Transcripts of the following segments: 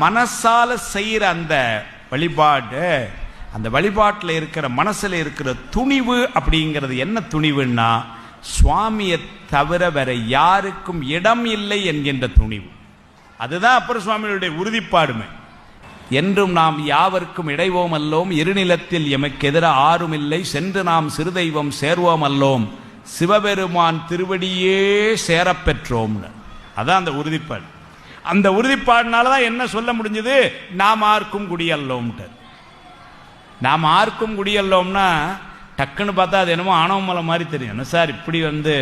மனசால செய்யற அந்த வழிபாடு அந்த வழிபாட்டில் இருக்கிற மனசில் இருக்கிற துணிவு அப்படிங்கிறது என்ன துணிவுன்னா சுவாமியை தவிர வேற யாருக்கும் இடம் இல்லை என்கின்ற துணிவு. அதுதான் அப்பர் சுவாமிகளுடைய உறுதிப்பாடுமை. என்றும் நாம் யாவர்க்கும் இடைவோம் அல்லோம் இருநிலத்தில் எமக்கு எதிர ஆறும் இல்லை சென்று நாம் சிறுதெய்வம் சேர்வோம் அல்லோம் சிவபெருமான் திருவடியே சேரப்பெற்றோம்னு அதான் அந்த உறுதிப்பாடு. அந்த உறுதிப்பாடுனால தான் என்ன சொல்ல முடிஞ்சது? நாம் ஆர்க்கும் குடியல்லோம்ட்டு நாம் ஆர்க்கும் குடியல்லோம்னா டக்குன்னு பார்த்தா அது என்னமோ ஆணவமலை மாதிரி தெரியும். என்ன சார் இப்படி வந்து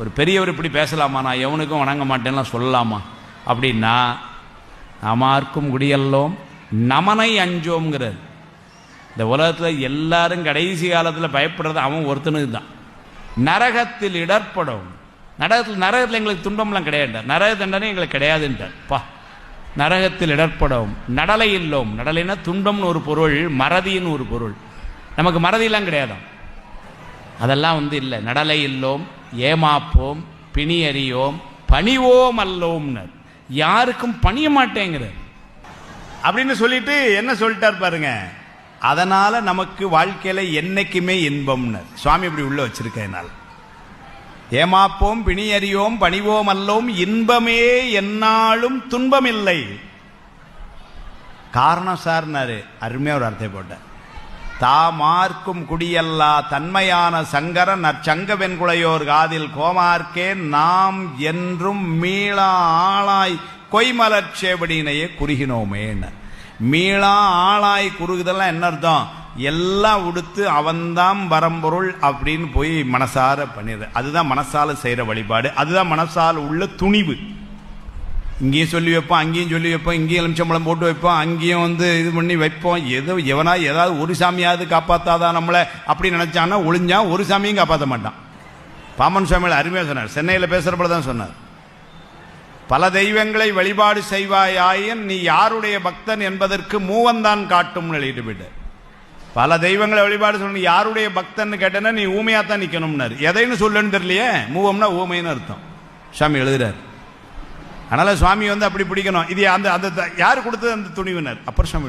ஒரு பெரியவர் இப்படி பேசலாமா? நான் எவனுக்கும் வணங்க மாட்டேன்லாம் சொல்லலாமா? அப்படின்னா நாம் ஆர்க்கும் குடியல்லோம் நமனை அஞ்சோங்கிறது இந்த உலகத்தில் எல்லாரும் கடைசி காலத்தில் பயப்படுறது அவன் ஒருத்தனுக்கு தான் நரகத்தில் இடர்படும் நரகத்தில் நரகத்தில் எங்களுக்கு துன்பம்லாம் கிடையாது நரக தண்டனை எங்களுக்கு கிடையாதுன்றார். பா நரகத்தில் இடர்படும் நடலை இல்லோம். நடலைன்னா துன்பம்னு ஒரு பொருள் மறதின்னு ஒரு பொருள். நமக்கு மறதியெல்லாம் கிடையாதாம். அதெல்லாம் வந்து இல்லை. நடலை இல்லோம் ஏமாப்போம் பிணி அறியோம் பணிவோம் அல்லோம்னர். யாருக்கும் பணிய மாட்டேங்கிறார். அப்படின்னு சொல்லிட்டு என்ன சொல்லிட்டார் பாருங்க. அதனால நமக்கு வாழ்க்கையில என்னைக்குமே இன்பம்னர். சுவாமி இப்படி உள்ள வச்சிருக்கனால ஏமாப்போம் பிணியறியோம் பணிவோம் அல்லோம் இன்பமே என்னாலும் துன்பமில்லை. காரணம் சார்னாரு அருமையாக ஒரு அர்த்தம் போட்டார். தாமார்க்கும் குடியல்லா தன்மையான சங்கர நற்சங்க வெண்குளையோர் காதில் கோமார்க்கே நாம் என்றும் மீளா ஆளாய் கொய்மலர் சேவடியினையே குறுகினோமேன்னு. மீளா ஆளாய் குறுகுதெல்லாம் என்ன அர்த்தம்? எல்லாம் உடுத்து அவன்தான் வரம்பொருள் அப்படின்னு போய் மனசார பண்ணிடு. அதுதான் மனசால செய்கிற வழிபாடு. அதுதான் மனசால் உள்ள துணிவு. இங்கேயும் சொல்லி வைப்போம் அங்கேயும் சொல்லி வைப்போம் இங்கேயும் எலுமிச்சம்பளம் போட்டு வைப்போம் அங்கேயும் வந்து இது பண்ணி வைப்போம். எதோ எவனா ஏதாவது ஒரு சாமியாவது காப்பாற்றாதான் நம்மளை அப்படி நினச்சான்னா ஒளிஞ்சா ஒரு சாமியும் காப்பாற்ற மாட்டான். பாமன் சுவாமியில் அருமையாக சொன்னார். சென்னையில் பேசுகிறப்பட தான் சொன்னார். பல தெய்வங்களை வழிபாடு செய்வாயாயின் நீ யாருடைய பக்தன் என்பதற்கு மூவந்தான் காட்டும் எழுதிட்டு பல தெய்வங்களை வழிபாடு சொல்லணும். யாருடைய பக்தன் கேட்டேன்னா நீ ஊமையா தான் நிக்கணும்னாரு. எதைன்னு சொல்லுன்னு தெரியலையே? மூவம்னா ஊமைன்னு அர்த்தம். சாமி எழுதுறாரு. அதனால சுவாமி வந்து அப்படி பிடிக்கணும். இது அந்த அந்த யார் கொடுத்தது அந்த துணிவினர்? அப்பர் சாமி